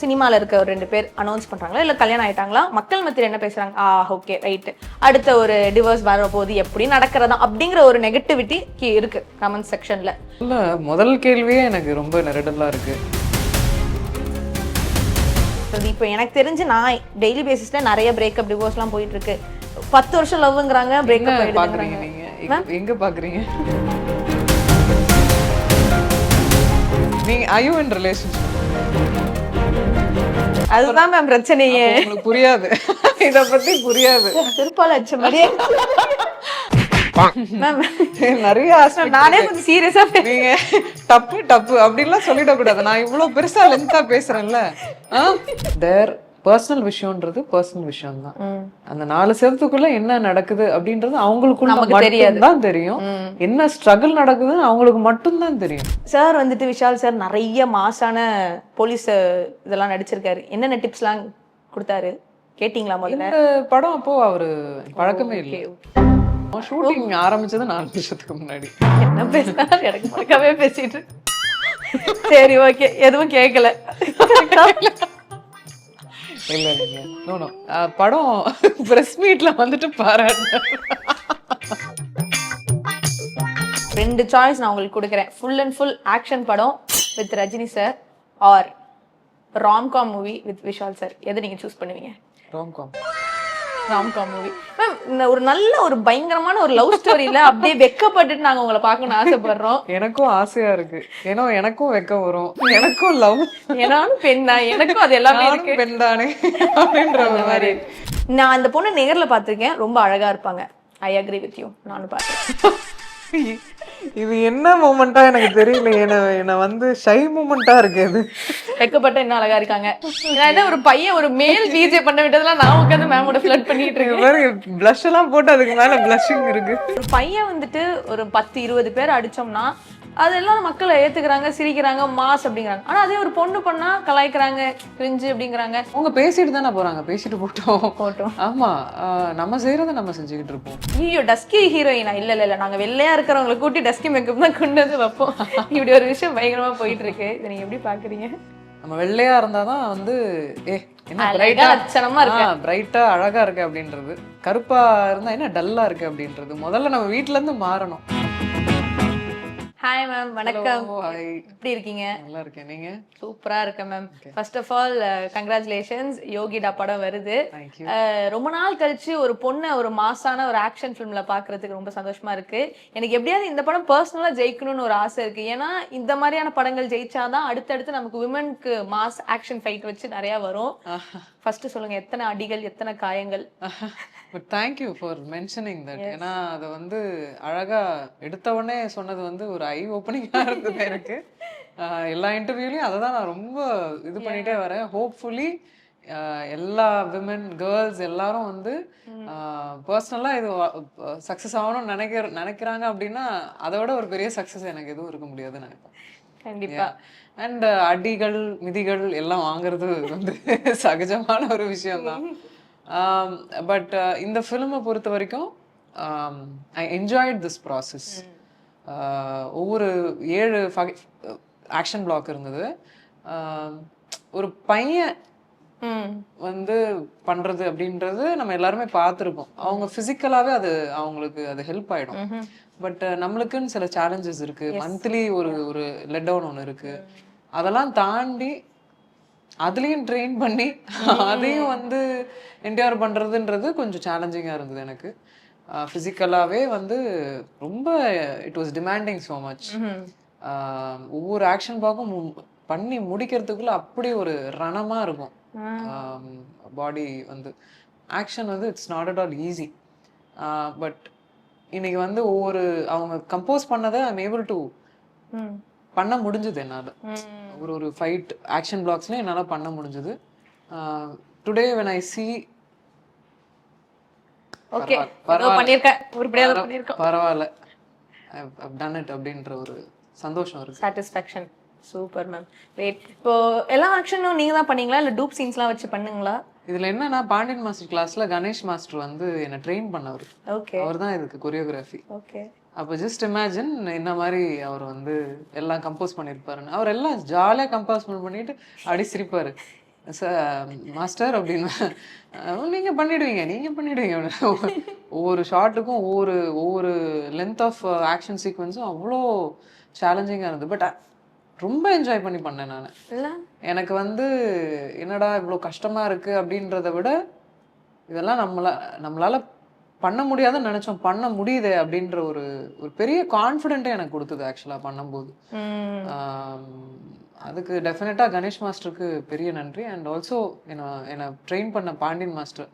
சினிமால இருக்க ஒரு ரெண்டு பேர் அனௌன்ஸ் பண்றாங்களா? இல்ல கல்யாணம் ஆயிட்டாங்களா? மக்கள் மத்தியில் என்ன பேசுறாங்க? ஆ ஓகே ரைட் அடுத்த ஒரு டிவோர்ஸ் வர போது எப்படி நடக்கிறதா? அப்படிங்கிற ஒரு நெகட்டிவிட்டி இருக்கு கமெண்ட் செக்ஷன்ல இல்ல முதல் கேள்வியே எனக்கு ரொம்ப நெருடலா இருக்கு. இப்போ எனக்கு தெரிஞ்சு நான் டெய்லி பேசிஸ்ல நிறைய பிரேக்கப் டிவோர்ஸ்லாம் போயிட்டு இருக்கு பத்து வருஷம் லவ்ங்கிறாங்க பிரேக்கப் பாக்குறீங்க ஆயிடுங்கிறாங்க நீங்க? எங்க- எங்க பாக்குறீங்க? நீங்க ஐயோ இன் ரிலேஷன்ஷிப் அதுதான் மேம் பிரச்சனையே உங்களுக்கு புரியாது. இத பத்தி புரியாது. திருப்பால அச்ச மாதிரியே மேம் நிறைய நானே கொஞ்சம் சீரியஸா நீங்க தப்பு தப்பு அப்படிலாம் சொல்லிடக்கூடாது. நான் இவ்வளவு பெருசா லென்த்தா பேசுறேன்ல. தேர் பர்சனல் விஷயம்ன்றது பர்சனல் விஷயம் தான் அந்த நாலு செவத்துக்குள்ள என்ன நடக்குது அப்படின்றது அவங்களுக்குள்ள நமக்கு தான் தெரியும். என்ன ஸ்ட்ரகிள் நடக்குதுன்னு அவங்களுக்கு மட்டும்தான் தெரியும். சார் வந்துட்டு விஷால் சார் நிறைய மாசான போலீஸ் இதெல்லாம் நடிச்சிருக்காரு. என்னென்ன டிப்ஸ்லாம் கொடுத்தாரு? கேட்டிங்களா முதல்ல? இந்த படம் அப்போ அவரு பழக்கமே இல்லை. ஷூட்டிங் ஆரம்பிச்சது நாலு வருஷத்துக்கு முன்னாடி. என்ன பேசினாரு எனக்கு மறக்கவே பேசிட்டு. சரி ஓகே எதுவும் கேட்கல இல்ல இல்லைங்க நோ படம் பிரஸ் மீட்ல வந்துட்டு பாராட்டு. ரெண்டு சாய்ஸ் நான் உங்களுக்கு கொடுக்குறேன். ஃபுல் அண்ட் ஃபுல் ஆக்ஷன் படம் with Rajini sir or romcom movie with Vishal sir எதை நீங்க சூஸ் பண்ணுவீங்க? ரோம்காம் ராம்காம் மூவி மேம் ஒரு நல்ல ஒரு பயங்கரமான ஒரு லவ் ஸ்டோரியில அப்படியே வெக்கப்பட்டுட்டு நாங்க உங்களை பார்க்கணும்னு ஆசைப்படுறோம். எனக்கும் ஆசையா இருக்கு. ஏன்னா எனக்கும் வெக்கம் வரும். எனக்கும் லவ் ஏனாலும் பெண் தான். எனக்கும் அது எல்லாமே இருக்கு. பெண் தானே அப்படின்ற மாதிரி நான் அந்த பொண்ணை நேர்ல பார்த்திருக்கேன். ரொம்ப அழகா இருப்பாங்க. ஐ அக்ரி வித் யூ நானும் பார்த்தேன் இது என்ன மூமெண்டா எனக்கு தெரியல. என்ன என்ன வந்து ஷை மூமெண்டா இருக்கு இது. வெக்கப்பட்ட என்ன அழகா இருக்காங்க. நான் என்ன ஒரு பையன் ஒரு மேல் பிஜே பண்ண விட்டதெல்லாம் நான் உட்காந்து மேமோட ஃபிளட் பண்ணிட்டு இருக்கேன். blush எல்லாம் போட்டு அதுக்கு மேல blushing இருக்கு. ஒரு பையன் வந்துட்டு ஒரு பத்து இருபது பேர் அடிச்சோம்னா அதெல்லாம் மக்களை ஏத்துக்கிறாங்க சிரிக்கிறாங்க மாஸ் அப்படிங்கிறாங்க. ஆனா அதே ஒரு பொண்ணு பண்ணா கலாய்க்கிறாங்க கிரிஞ்சு அப்படிங்கிறாங்க. அவங்க பேசிட்டு தானே போறாங்க பேசிட்டு போட்டோம். போட்டோம். ஆமா நம்ம செய்யறத நம்ம செஞ்சுக்கிட்டு இருப்போம். ஐயோ டஸ்கி ஹீரோயினா இல்ல இல்ல இல்ல நாங்க வெள்ளையா இருக்கிறவங்களை கூட்டி டஸ்கி மேக்கப் தான் கொண்டு வந்து வைப்போம். இப்படி ஒரு விஷயம் பயங்கரமா போயிட்டு இருக்கு இதை நீங்க எப்படி பாக்குறீங்க? நம்ம வெள்ளையா இருந்தாதான் வந்து ஏ என்ன பிரைட்டா லட்சணமா இருக்கு. பிரைட்டா அழகா இருக்கு அப்படின்றது. கருப்பா இருந்தா என்ன டல்லா இருக்கு அப்படின்றது. முதல்ல நம்ம வீட்ல இருந்து மாறணும். ஹாய் மேம் வணக்கம். எப்படி இருக்கீங்க? நல்லா இருக்கேன் நீங்க? சூப்பரா இருக்கேன் ma'am first of all congratulations யோகிடா படம் வருது. அஹ், ரொம்ப நாள் கழிச்சு ஒரு பொண்ணை ஒரு மாசான ஒரு ஆக்ஷன் ஃபிலிம்ல பாக்குறதுக்கு ரொம்ப சந்தோஷமா இருக்கு. எனக்கு எப்படியாவது இந்த படம் பர்சனலா ஜெயிக்கணும்னு ஒரு ஆசை இருக்கு. ஏன்னா இந்த மாதிரியான படங்கள் ஜெயிச்சாதான் அடுத்தடுத்து நமக்கு விமனுக்கு மாஸ் ஆக்ஷன் ஃபைட் வச்சு நிறைய வரும். ஃபர்ஸ்ட் சொல்லுங்க எத்தனை அடிகள் எத்தனை காயங்கள்? But thank you for mentioning that ஏன்னா அதை வந்து அழகா எடுத்த உடனே சொன்னது வந்து ஒரு ஐ ஓப்பனிங்கா இருந்தது எனக்கு எல்லா இன்டர்வியூலையும் அதை தான் நான் ரொம்ப இது பண்ணிட்டே வரேன். ஹோப்ஃபுல்லி எல்லா விமன் கேர்ள்ஸ் எல்லாரும் வந்து பர்சனலாக இது சக்ஸஸ் ஆகணும்னு நினைக்கிற நினைக்கிறாங்க அப்படின்னா அதை விட ஒரு பெரிய சக்ஸஸ் எனக்கு எதுவும் இருக்க முடியாதுன்னு நினைப்பேன். கண்டிப்பா. அண்ட் அடிகள் மிதிகள் எல்லாம் வாங்குறது வந்து சகஜமான ஒரு விஷயம்தான். பட் இந்த ஃபிலிமை பொறுத்த வரைக்கும் ஐ என்ஜாய்ட் திஸ் ப்ராசஸ் ஒவ்வொரு ஏழு ஆக்ஷன் பிளாக் இருந்தது. ஒரு பையன் வந்து பண்றது அப்படின்றது நம்ம எல்லாருமே பார்த்துருப்போம். அவங்க பிசிக்கலாவே அது அவங்களுக்கு அது ஹெல்ப் ஆயிடும். பட் நம்மளுக்குன்னு சில சேலஞ்சஸ் இருக்கு. மந்த்லி ஒரு ஒரு லெட் டவுன் ஒன்று இருக்கு. அதெல்லாம் தாண்டி அதுலயும் ட்ரெயின் பண்ணி அதையும் வந்து என்டிஆர் பண்றதுன்றது கொஞ்சம் சேலஞ்சிங்கா இருந்தது எனக்கு. ஃபிசிக்கலாவே வந்து ரொம்ப it was demanding so much ஒவ்வொரு ஆக்ஷன் பார்க்கும் பண்ணி முடிக்கிறதுக்குள்ள அப்படி ஒரு ரணமா இருக்கும். பாடி வந்து ஆக்ஷன் வந்து it's not at all easy but இன்னைக்கு வந்து ஒவ்வொரு அவங்க கம்போஸ் பண்ணதை ஐம் ஏபிள் டு பண்ண முடிஞ்சது என்னால். ஒரு ஒரு ஃபைட் ஆக்ஷன் பிளாக்ஸ்ல என்னால் பண்ண முடிஞ்சது. Today when I see okay. பண்ணியிருக்கேன் உருப்படியாக பண்ணியிருக்கோம் பரவாயில்ல. டன் இட் அப்படின்ற ஒரு சந்தோஷம் இருக்கு. சாட்டிஸ்ஃபேக்ஷன் சூப்பர் மேம் கிரேட் இப்போ எல்லா ஆக்ஷனும் நீங்க தான் பண்ணீங்களா? இல்ல டூப் சீன்ஸ்லாம் வச்சு பண்ணுங்களா? இதுல என்னன்னா பாண்டியன் மாஸ்டர் கிளாஸ்ல கணேஷ் மாஸ்டர் வந்து என்னை ட்ரெயின் பண்ணவர். ஓகே அவர் தான் இதுக்கு கொரியோகிராஃபி ஓகே அப்போ ஜஸ்ட் இமேஜின் என்ன மாதிரி அவர் வந்து எல்லாம் கம்போஸ் பண்ணியிருப்பாருன்னு அவர் எல்லாம் ஜாலியாக கம்போஸ் பண்ணிட்டு அப்படி சிரிப்பாரு மாஸ்டர் அப்படின்னு "அஹ் நீங்க பண்ணிடுவீங்க நீங்க பண்ணிடுவீங்க. ஒவ்வொரு ஷாட்டுக்கும் ஒவ்வொரு ஒவ்வொரு லென்த் ஆஃப் ஆக்ஷன் சீக்வன்ஸும் அவ்வளோ சேலஞ்சிங்காக இருந்தது. பட் ரொம்ப என்ஜாய் பண்ணி பண்ணேன் நான். எனக்கு வந்து என்னடா இவ்வளோ கஷ்டமா இருக்கு அப்படின்றத விட இதெல்லாம் நம்மள நம்மளால பண்ண முடியாதுன்னு நினைச்சோம். பண்ண முடியுதே அப்படின்ற ஒரு ஒரு பெரிய கான்ஃபிடென்ட்டே எனக்கு கொடுத்தது ஆக்சுவலாக பண்ணும்போது. அதுக்கு டெஃபினட்டாக கணேஷ் மாஸ்டருக்கு பெரிய நன்றி. அண்ட் ஆல்சோ என்ன என்னை ட்ரெயின் பண்ண பாண்டியன் மாஸ்டர்.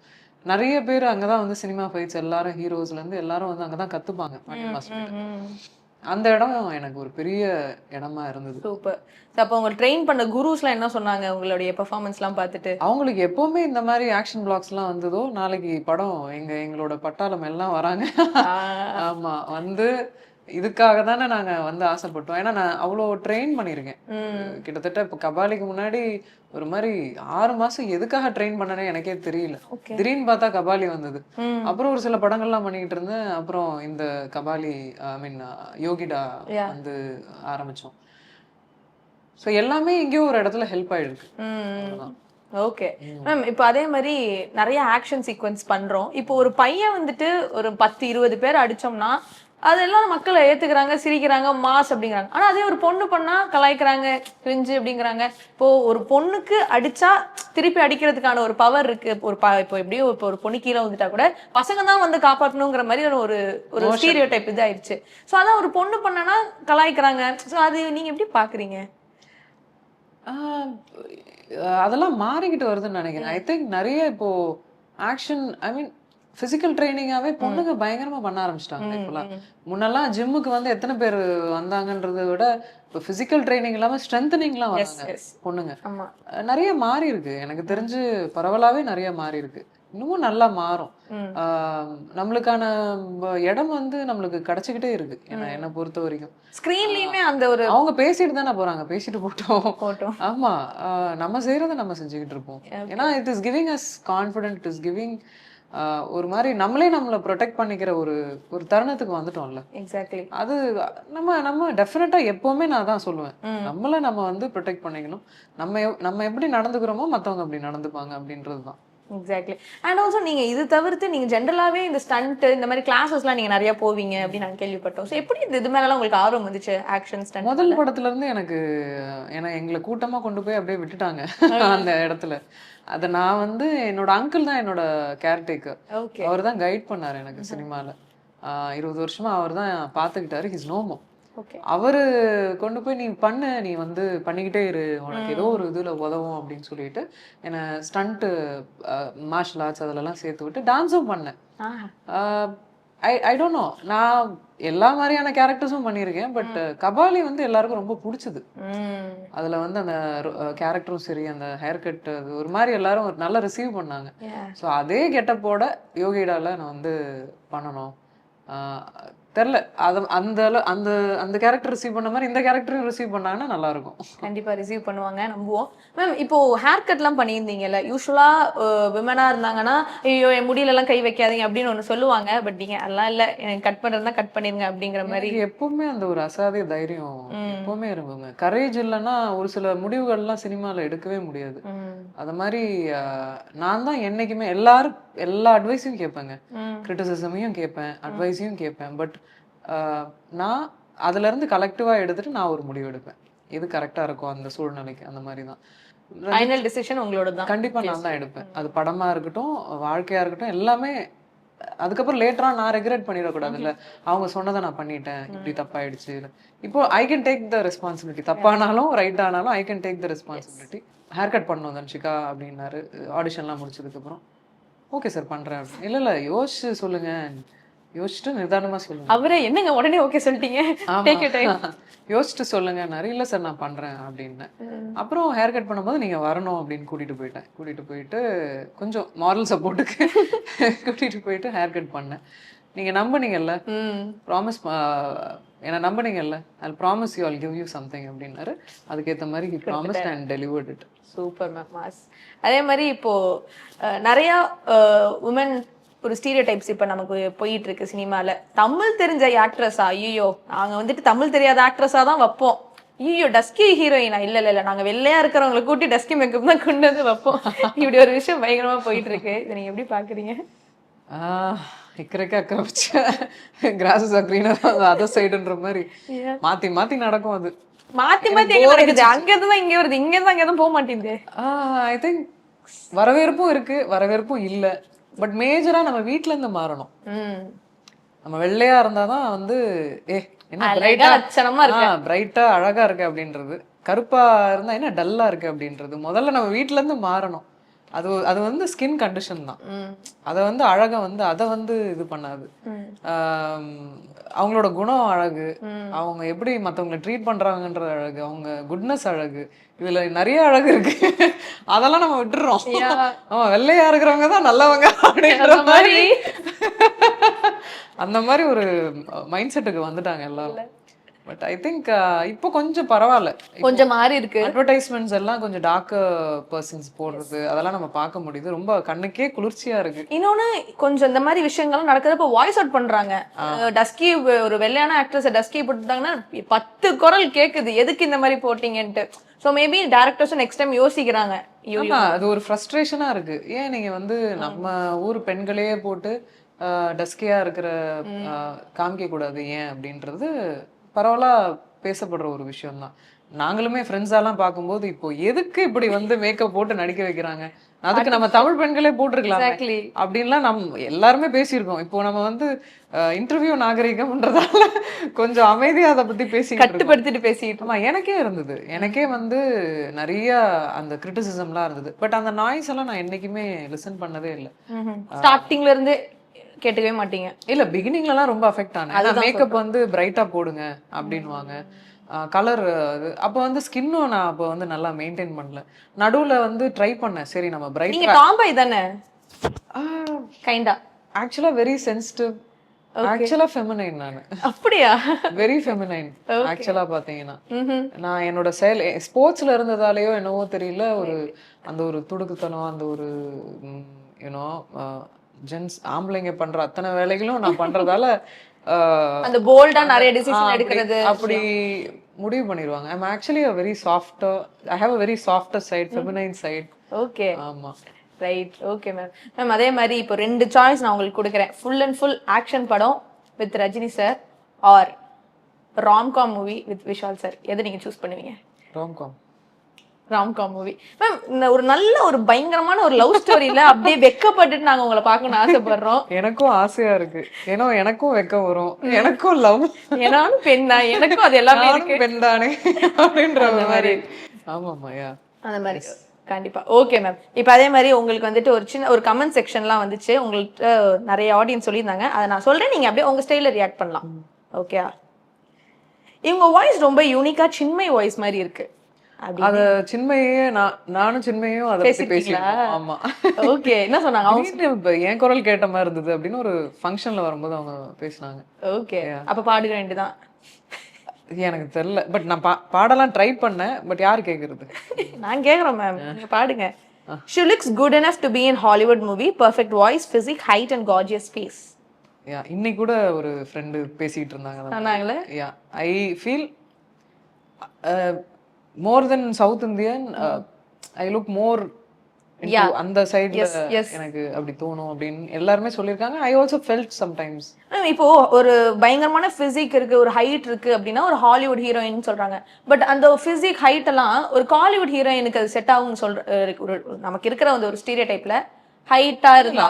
நிறைய பேர் அங்கே தான் வந்து சினிமா ஃபைட்ஸ் எல்லாரும் ஹீரோஸ்லேருந்து எல்லாரும் வந்து அங்கே தான் கற்றுப்பாங்க பாண்டியன் மாஸ்டர். அந்த இடம் எனக்கு ஒரு பெரிய இடமா இருந்தது. சூப்பர். அப்போ உங்க ட்ரெயின் பண்ண குருஸ்லாம் என்ன சொன்னாங்க? உங்களுடைய பெர்ஃபார்மன்ஸ்லாம் பார்த்துட்டு. அவங்களுக்கு எப்பவுமே இந்த மாதிரி ஆக்ஷன் பிளாக்ஸ்லாம் வந்ததோ நாளைக்கு படம் எங்க எங்களோட பட்டாளம் எல்லாம் வராங்க. ஆமா வந்து இதுக்காக தானே நாங்க வந்து ஆசைப்பட்டோம். ஏன்னா நான் அவ்வளோ ட்ரெயின் பண்ணியிருக்கேன் கிட்டத்தட்ட இப்போ கபாலிக்கு முன்னாடி ஒரு மாதிரி ஆறு மாசம் எதுக்காக ட்ரெயின் பண்ணனே எனக்கே தெரியல. திடீர்னு பார்த்தா கபாலி வந்தது. அப்புறம் ஒரு சில படங்கள்லாம் பண்ணிக்கிட்டு இருந்தேன். அப்புறம் இந்த கபாலி ஐ மீன் யோகிடா. வந்து ஆரம்பிச்சோம். ஸோ எல்லாமே எங்கேயோ ஒரு இடத்துல ஹெல்ப் ஆயிருக்கு. ம். ஓகே. மேம் இப்போ அதே மாதிரி நிறைய ஆக்ஷன் சீக்வன்ஸ் பண்றோம். இப்போ ஒரு பையன் வந்துட்டு ஒரு பத்து இருபது பேர் அடிச்சோம்னா அதெல்லாம் மக்கள் ஏத்துக்கிறாங்க சிரிக்கிறாங்க மாஸ் அப்படிங்கிறாங்க. ஆனா அதே ஒரு பொண்ணு பண்ணா கலாய்க்கிறாங்க கிரிஞ்சு அப்படிங்கிறாங்க. இப்போ ஒரு பொண்ணுக்கு அடிச்சா திருப்பி அடிக்கிறதுக்கான ஒரு பவர் இருக்கு. ஒரு ப- இப்போ எப்படியோ இப்போ ஒரு பொண்ணு கீழே வந்துட்டா கூட பசங்க தான் வந்து காப்பாற்றணுங்கிற மாதிரி ஒரு ஒரு ஸ்டீரியோ டைப் இதாயிருச்சு. ஸோ அதான் ஒரு பொண்ணு பண்ணனா கலாய்க்கிறாங்க. ஸோ அது நீங்க எப்படி பாக்குறீங்க? ஆஹ் அதெல்லாம் மாறிக்கிட்டு வருதுன்னு நினைக்கிறேன். ஐ திங்க் நிறைய இப்போ ஆக்ஷன் ஐ மீன் பிசிக்கல் ட்ரைனிங்காவே பொண்ணுங்க பயங்கரமா பண்ண ஆரம்பிச்சிட்டாங்க இப்போலாம். முன்னெல்லாம் ஜிம்முக்கு வந்து எத்தனை பேர் வந்தாங்கன்றதை விட இப்போ பிசிக்கல் ட்ரைனிங் இல்லாம ஸ்ட்ரென்தனிங்லாம் வராங்க பொண்ணுங்க. நிறைய மாறி இருக்கு எனக்கு தெரிஞ்சு பரவலாவே நிறைய மாறி இருக்கு இன்னமும் நல்லா மாறும். நம்மளுக்கான இடம் வந்து நம்மளுக்கு கிடைச்சிக்கிட்டே இருக்கு. ஏன்னா என்னை பொறுத்த வரைக்கும். ஸ்கிரீன்லயுமே அந்த ஒரு அவங்க பேசிட்டு தானே போறாங்க. பேசிட்டு போட்டோம். போட்டோம். ஆமா. நம்ம செய்யறத நம்ம செஞ்சுக்கிட்டு இருப்போம். ஏன்னா it is giving us confident it is giving ஒரு மாதிரி நம்மளே நம்மளை ப்ரொடெக்ட் பண்ணிக்கிற ஒரு ஒரு தருணத்துக்கு வந்துட்டோம்ல. எக்ஸாக்ட்லி அது நம்ம நம்ம டெஃபினட்டா எப்பவுமே நான் தான் சொல்லுவேன். நம்மள நம்ம வந்து ப்ரொடெக்ட் பண்ணிக்கணும். நம்ம நம்ம எப்படி நடந்துக்கிறோமோ மத்தவங்க அப்படி நடந்துப்பாங்க அப்படின்றது தான். எக்ஸாக்ட்லி அண்ட் ஆல்சோ நீங்க இது தவிர்த்து நீங்க ஜென்ரலாவே இந்த ஸ்டண்ட் இந்த மாதிரி கிளாஸஸ்லாம் நீங்க நிறைய போவீங்க அப்படின்னு நான் கேள்விப்பட்டோம். ஸோ எப்படி இந்த இது மேலலாம் உங்களுக்கு ஆர்வம் வந்துச்சு ஆக்ஷன் ஸ்டண்ட் முதல் படத்துல இருந்து எனக்கு ஏன்னா எங்களை கூட்டமா கொண்டு போய் அப்படியே விட்டுட்டாங்க அந்த இடத்துல. அத நான் வந்து என்னோட அங்கிள் தான் என்னோட கேர்டேக்கர் அவர் தான் கைட் பண்ணாரு எனக்கு சினிமால. ஆஹ் இருபது வருஷமா அவர் தான் பார்த்துக்கிட்டாரு ஹிஸ் நோமோ அவரு கொண்டு போய் நீ பண்ணு நீ வந்து பண்ணிக்கிட்டே இரு. உனக்கு ஏதோ ஒரு இதுல உதவும் அப்படின்னு சொல்லிட்டு என்னை ஸ்டண்ட்டு மார்ஷல் ஆர்ட்ஸ் அதிலலாம் சேர்த்து விட்டு டான்ஸும் பண்ணேன். ஐ ஐ டோன்ட் நோ நான் எல்லா மாதிரியான கேரக்டர்ஸும் பண்ணியிருக்கேன் பட் கபாலி வந்து எல்லாருக்கும் ரொம்ப பிடிச்சது. அதுல வந்து அந்த கேரக்டரும் சரி அந்த ஹேர் கட் அது ஒரு மாதிரி எல்லாரும் ஒரு நல்லா ரிசீவ் பண்ணாங்க. ஸோ அதே கெட்டப்போட யோகிடால நான் வந்து பண்ணணும். தெரில. அது அந்த அந்த அந்த கேரக்டர் ரிசீவ் பண்ண மாதிரி இந்த கேரக்டரும் ரிசீவ் பண்ணாங்கன்னா நல்லா இருக்கும் கண்டிப்பா ரிசீவ் பண்ணுவாங்க நம்புவோம். மேம் இப்போ ஹேர் கட்லாம் பண்ணியிருந்தீங்கல்ல யூஸ்வலா விமனா இருந்தாங்கன்னா ஐயோ என் முடியல எல்லாம் கை வைக்காதீங்க அப்படின்னு ஒண்ணு சொல்லுவாங்க. பட் நீங்க அதெல்லாம் இல்ல எனக்கு கட் பண்றதுனா கட் பண்ணிருங்க அப்படிங்கிற மாதிரி. எப்பவுமே அந்த ஒரு அசாதிய தைரியம். எப்பவுமே இருக்குங்க. கரேஜ் இல்லைன்னா ஒரு சில முடிவுகள்லாம் சினிமால எடுக்கவே முடியாது. அது மாதிரி நான் தான் என்னைக்குமே எல்லாரும் எல்லா அட்வைஸையும் கேட்பேங்க. கிரிட்டிசிசமையும் கேட்பேன் அட்வைஸையும் கேட்பேன். பட் நான் அதுல இருந்து கலெக்டிவா எடுத்துட்டு நான் ஒரு முடிவு எடுப்பேன். எது கரெக்டா இருக்கும் அந்த சூழ்நிலைக்கு அந்த மாதிரி தான் ஃபைனல் டிசிஷன் உங்களோட தான் கண்டிப்பா நான் தான் எடுப்பேன். அது படமா இருக்கட்டும் வாழ்க்கையா இருக்கட்டும் எல்லாமே அதுக்கப்புறம் லேட்டரா நான் ரெகுலேட் பண்ணிடக்கூடாதுல்ல. அவங்க சொன்னதை நான் பண்ணிட்டேன். இப்படி தப்பாயிடுச்சு. இப்போ I can take the responsibility தப்பானாலும் right ஆனாலும் I can take the responsibility haircut பண்ணணும் தன்ஷிகா அப்படின்னாரு. ஆடிஷன்லாம் முடிச்சதுக்கு அப்புறம் ஓகே சார் பண்றேன். அப்படின்னு. இல்ல இல்ல யோசிச்சு சொல்லுங்க. யோசிச்சுட்டு நிதானமா சொல்லுங்க. அவரே என்னங்க உடனே ஓகே சொல்லிட்டீங்க. யோசிச்சுட்டு சொல்லுங்க. இல்ல சார் நான் பண்றேன் அப்படின்னேன் அப்புறம் ஹேர் கட் பண்ணும்போது நீங்க வரணும் அப்படின்னு கூட்டிட்டு போயிட்டேன். கூட்டிட்டு போயிட்டு கொஞ்சம் மாரல் சப்போர்ட்டுக்கு கூட்டிட்டு போயிட்டு ஹேர் கட் பண்ணேன். நீங்க நம்புனீங்கல்ல? ப்ராமிஸ் என்ன நம்புனீங்கல்ல? I promise you all give you something அப்படின்னாரு. அதுக்கேத்த மாதிரி he promise and delivered it super ma'am mass அதே மாதிரி இப்போ நிறைய உமன் ஒரு ஸ்டீரியோ டைப்ஸ் இப்போ நமக்கு போயிட்டு இருக்கு சினிமால. தமிழ் தெரிஞ்ச ஆக்ட்ரஸா ஐயோ நாங்க வந்துட்டு தமிழ் தெரியாத ஆக்ட்ரஸா தான் வைப்போம். ஐயோ டஸ்கி ஹீரோயினா இல்ல இல்ல இல்ல நாங்க வெள்ளையா இருக்கிறவங்களை கூட்டி டஸ்கி மேக்கப் தான் கொண்டு வந்து வைப்போம். இப்படி ஒரு விஷயம் பயங்கரமா போயிட்டு இருக்கு இதை நீங்க எப்படி பாக்குறீங்க? இக்கரைக்கு அக்கறை வச்ச கிராசஸ் க்ரீனர் அதர் சைடுன்ற மாதிரி. மாத்தி மாத்தி நடக்கும் அது. மாத்தி மாத்தி எங்க நடக்குது. அங்க இருந்து இங்க வருது. இங்க இருந்து அங்க போக மாட்டேங்குது. ஐ திங்க் வரவேற்பும் இருக்கு. வரவேற்பும் இல்ல. பட் மேஜரா நம்ம வீட்ல இருந்து மாறணும் நம்ம வெள்ளையா இருந்தாதான் வந்து ஏ என்ன பிரைட்டா லட்சணமா இருக்கு. பிரைட்டா அழகா இருக்கு அப்படின்றது. கருப்பா இருந்தா என்ன டல்லா இருக்கு அப்படின்றது. முதல்ல நம்ம வீட்ல இருந்து மாறணும். அது அது வந்து ஸ்கின் கண்டிஷன் தான். அதை வந்து அழகை வந்து அதை வந்து இது பண்ணாது. அவங்களோட குணம் அழகு. அவங்க எப்படி மத்தவங்களை ட்ரீட் பண்றாங்கன்ற அழகு அவங்க குட்னஸ் அழகு இதுல நிறைய அழகு இருக்கு. அதெல்லாம் நம்ம விட்டுறோம். Yeah. ஆமா வெள்ளையா இருக்கிறவங்க தான் நல்லவங்க அப்படின்ற மாதிரி. அந்த மாதிரி ஒரு மைண்ட் செட்டுக்கு வந்துட்டாங்க எல்லாரும். பட் ஐ திங்க் இப்போ கொஞ்சம் பரவாயில்ல. கொஞ்சம் மாறி இருக்கு. அட்வர்டைஸ்மெண்ட்ஸ் எல்லாம் கொஞ்சம் டார்க் பர்சன்ஸ் போடுறது அதெல்லாம் நம்ம பார்க்க முடியுது. ரொம்ப கண்ணுக்கே குளிர்ச்சியா இருக்கு. இன்னொன்னு கொஞ்சம் இந்த மாதிரி விஷயங்கள்லாம் நடக்கிறப்ப வாய்ஸ் அவுட் பண்றாங்க. டஸ்கி ஒரு வெள்ளையான ஆக்ட்ரஸ் டஸ்கி போட்டுட்டாங்கன்னா பத்து குரல் கேக்குது. எதுக்கு இந்த மாதிரி போட்டீங்கன்ட்டு. சோ மேபி டேரக்டர்ஸும் நெக்ஸ்ட் டைம் யோசிக்கிறாங்க. அது ஒரு ஃப்ரஸ்ட்ரேஷனா இருக்கு. ஏன் நீங்க வந்து நம்ம ஊர் பெண்களையே போட்டு டஸ்கியா இருக்கிற காமிக்க கூடாது ஏன் அப்படின்றது பரவலா பேசப்படுற ஒரு விஷயம் தான் நாங்களுமே ஃப்ரெண்ட்ஸ் எல்லாம் பார்க்கும்போது இப்போ எதுக்கு இப்படி வந்து மேக்கப் போட்டு நடிக்க வைக்கிறாங்க? அதுக்கு நம்ம தமிழ் பெண்களே போட்டிருக்கலாம். அப்படின்லாம் நம் எல்லாருமே பேசியிருக்கோம். இப்போ நம்ம வந்து இன்டர்வியூ நாகரிகம்ன்றதால கொஞ்சம் அமைதியா அதை பத்தி பேசி கட்டுப்படுத்திட்டு பேசிட்டு ஆமா எனக்கே இருந்தது. எனக்கே வந்து நிறைய அந்த கிரிட்டிசிசம்லாம் இருந்தது. பட் அந்த நாய்ஸ் எல்லாம் நான் என்னைக்குமே லிசன் பண்ணதே இல்லை. ஸ்டார்டிங்ல இருந்து கேட்டுக்கவே மாட்டீங்க. இல்ல பிகினிங்லலாம் ரொம்ப அஃபெக்ட் ஆனேன். மேக்கப் வந்து பிரைட்டா போடுங்க அப்படின்வாங்க கலர் அப்போ வந்து ஸ்கின்னும் நான் அப்போ வந்து நல்லா மெயின்டைன் பண்ணல. நடுவுல வந்து ட்ரை பண்ணேன். சரி நம்ம நீங்க பிரைட் டாம்பாய் தானே கைண்டா ஆக்சுவலா வெரி சென்சிட்டிவ் ஆக்சுவலா ஃபெமினைன் நான். அப்படியா? வெரி ஃபெமினைன் ஆக்சுவலா பாத்தீங்கன்னா. நான் என்னோட செயல் ஸ்போர்ட்ஸ்ல இருந்ததாலேயோ என்னவோ தெரியல ஒரு அந்த ஒரு துடுக்குத்தனம் அந்த ஒரு யூனோ ஜென்ஸ் ஆம்பளைங்க பண்ற அத்தனை வேலைகளும் நான் பண்றதால அந்த போல்டா நிறைய டிசிஷன் எடுக்கிறது. அப்படி முடிவு பண்ணிடுவாங்க. I'm actually a very softer I have a very softer side feminine side okay ஆமா. ரைட் ஓகே மேம் மேம் அதே மாதிரி இப்போ ரெண்டு சாய்ஸ் நான் உங்களுக்கு கொடுக்குறேன். ஃபுல் அண்ட் ஃபுல் ஆக்ஷன் படம் with Rajini sir or romcom movie with Vishal sir எதை நீங்க சூஸ் பண்ணுவீங்க? ராம்காம் ராம்காம் மூவி மேம் இந்த ஒரு நல்ல ஒரு பயங்கரமான ஒரு லவ் ஸ்டோரியில அப்படியே வெக்கப்பட்டுட்டு நாங்க உங்களை பார்க்கணும்னு ஆசைப்படுறோம். எனக்கும் ஆசையா இருக்கு. ஏன்னா எனக்கும் வெக்கம் வரும். எனக்கும் லவ் ஏன்னாலும் பெண் தான் எனக்கும் அது எல்லாமே இருக்கு. பெண் தானே அப்படின்ற மாதிரி. ஆமாமா யா. அந்த மாதிரி. கண்டிப்பா. ஓகே மேம் இப்போ அதே மாதிரி உங்களுக்கு வந்துட்டு ஒரு சின்ன ஒரு கமெண்ட் செக்ஷன்லாம் வந்துச்சு. உங்கள்கிட்ட நிறைய ஆடியன்ஸ் சொல்லியிருந்தாங்க. அதை நான் சொல்றேன். நீங்க அப்படியே உங்க ஸ்டைல ரியாக்ட் பண்ணலாம். ஓகே இவங்க வாய்ஸ் ரொம்ப யூனிக்கா சின்மை வாய்ஸ் மாதிரி இருக்கு. அத சின்மையே நான் நானும் சின்மையும் அதை பத்தி? பேசியிருக்கோம் ஆமா. ஓகே என்ன சொன்னாங்க? அவங்க என் குரல் கேட்ட மாதிரி இருந்தது அப்படின்னு ஒரு ஃபங்க்ஷன்ல வரும்போது அவங்க பேசினாங்க. ஓகே அப்ப பாடுக வேண்டியதான் எனக்கு தெரியல. பட் நான் பா- பாடலாம் ட்ரை பண்ணேன் பட் யாரு கேக்குறது? நான் கேக்குறேன் மேம் பாடுங்க. She looks good enough to be in Hollywood movie perfect voice physique height and gorgeous face ya இன்னைக்கு கூட ஒரு ஃப்ரெண்டு பேசிட்டு இருந்தாங்க. சொன்னாங்களே? Ya I feel more then South Indian I look more. அந்த yes. எனக்கு அப்படி தோணும் அப்படின்னு எல்லாருமே சொல்லியிருக்காங்க. ஐ ஆல்சோ ஃபெல்ட் சம்டைம்ஸ் இப்போ ஒரு பயங்கரமான பிசிக் இருக்கு ஒரு ஹைட் இருக்கு அப்படின்னா ஒரு ஹாலிவுட் ஹீரோயின் சொல்றாங்க. பட் அந்த பிசிக் ஹைட் எல்லாம் ஒரு காலிவுட் ஹீரோயினுக்கு அது செட் ஆகும்னு சொல்ற ஒரு நமக்கு இருக்கிற அந்த ஒரு ஸ்டீரியோ டைப்ல ஹைட்டா இருந்தா.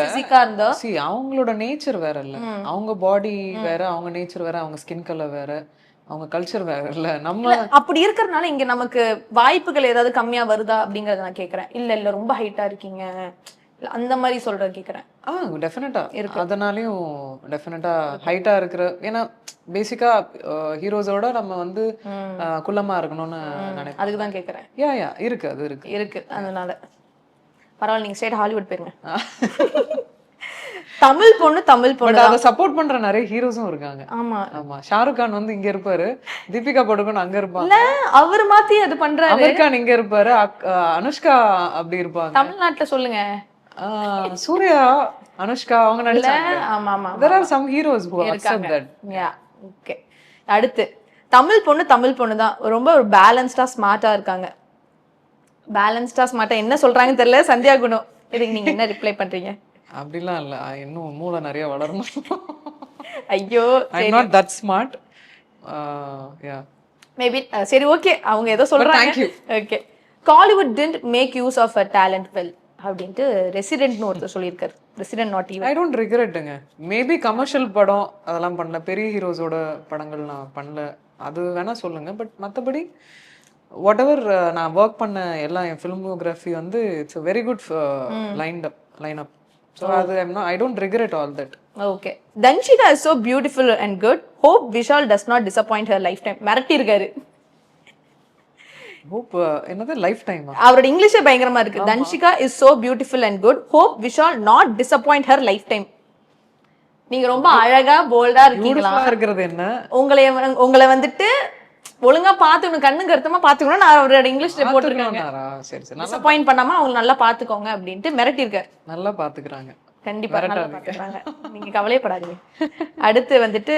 பிசிக்கா இருந்தா? சி அவங்களோட நேச்சர் வேற இல்ல. அவங்க பாடி வேற அவங்க நேச்சர் வேற அவங்க ஸ்கின் கலர் வேற. அவங்க கல்ச்சர் வேற இல்ல. நம்ம அப்படி இருக்கிறதுனால இங்க நமக்கு வாய்ப்புகள் ஏதாவது கம்மியா வருதா அப்படிங்கறத நான் கேக்குறேன். இல்ல இல்ல ரொம்ப ஹைட்டா இருக்கீங்க. அந்த மாதிரி சொல்றது கேக்குறேன். ஆ டெஃபினட்டா அதனாலயும் டெஃபினட்டா ஹைட்டா இருக்கிற ஏன்னா பேசிக்கா ஹீரோஸோட நம்ம வந்து குள்ளமா இருக்கணும்னு நினைப்பேன் அதுக்கு தான் கேக்குறேன். யா யா இருக்கு அது இருக்கு. இருக்கு அதனால. பரவாயில்ல நீங்க ஸ்டேட் ஹாலிவுட் போயிருங்க. தமிழ் பொண்ணு தமிழ் பொண்ணு அதை சப்போர்ட் பண்ற நிறைய ஹீரோஸும் இருக்காங்க. ஆமா. ஆமா. ஷாருக் கான் வந்து இங்க இருப்பாரு. தீபிகா படுகோன் அங்க இருப்பாங்க. அவர் மாத்தி அது பண்றாரு. அமீர் கான் இங்க இருப்பாரு. அனுஷ்கா அப்படி இருப்பாங்க. தமிழ்நாட்டுல சொல்லுங்க. சூர்யா அனுஷ்கா அவங்க நடிச்சாங்க. ஆமா ஆமா there are some heroes who accept இருக்காங்க. that. யா ஓகே அடுத்து தமிழ் பொண்ணு தமிழ் பொண்ணு தான் ரொம்ப ஒரு பேலன்ஸ்டா ஸ்மார்ட்டா இருக்காங்க. பேலன்ஸ்டா ஸ்மார்ட்டா என்ன சொல்றாங்கன்னு தெரியல. சந்தியா குணம் இதுக்கு நீங்க என்ன ரிப்ளை பண்றீங்க? அப்படிலாம் இல்ல. இன்னும் மூளை நிறைய வளரணும். ஐயோ I not that smart ya maybe சரி ஓகே அவங்க ஏதோ சொல்றாங்க. Okay Kollywood didn't make use of a talent well அப்படின்ட்டு ரெசிடென்ட்னு ஒருத்தர் சொல்லியிருக்காரு. Resident not even I don't ரிக்ரெட்டுங்க maybe commercial படம் அதெல்லாம் பண்ணல. பெரிய ஹீரோஸோட படங்கள் நான் பண்ணல. அது வேணா சொல்லுங்க. பட் மற்றபடி வாட் எவர் நான் ஒர்க் பண்ண எல்லா என் ஃபிலிமோகிராஃபி வந்து it's very good line up line up so அது I don't regret all that okay Dhanshika is so beautiful and good hope Vishal does not disappoint her lifetime மிரட்டி இருக்காரு hope என்னது life டைமா அவரோட இங்கிலீஷே பயங்கரமா இருக்கு. Dhanshika is so beautiful and good hope Vishal not disappoint her lifetime நீங்க ரொம்ப அழகா போல்டா இருக்கீங்களா? இருக்கிறது என்ன? உங்களை உங்களை வந்துட்டு ஒழுங்கா பாத்துக்கணும் கண்ணு கருத்தமா பாத்துக்கணும் நான் அவரோட இங்கிலீஷ்ல போட்டிருக்காங்க? சரி சரி. நல்லா டிசப்பாயிண்ட் பண்ணாம அவங்க நல்லா பாத்துக்கோங்க அப்படின்ட்டு மிரட்டி இருக்காரு நல்லா பாத்துக்கிறாங்க கண்டிப்பா நல்லா பாத்துக்கிறாங்க நீங்க கவலையப்படாதீங்க அடுத்து வந்துட்டு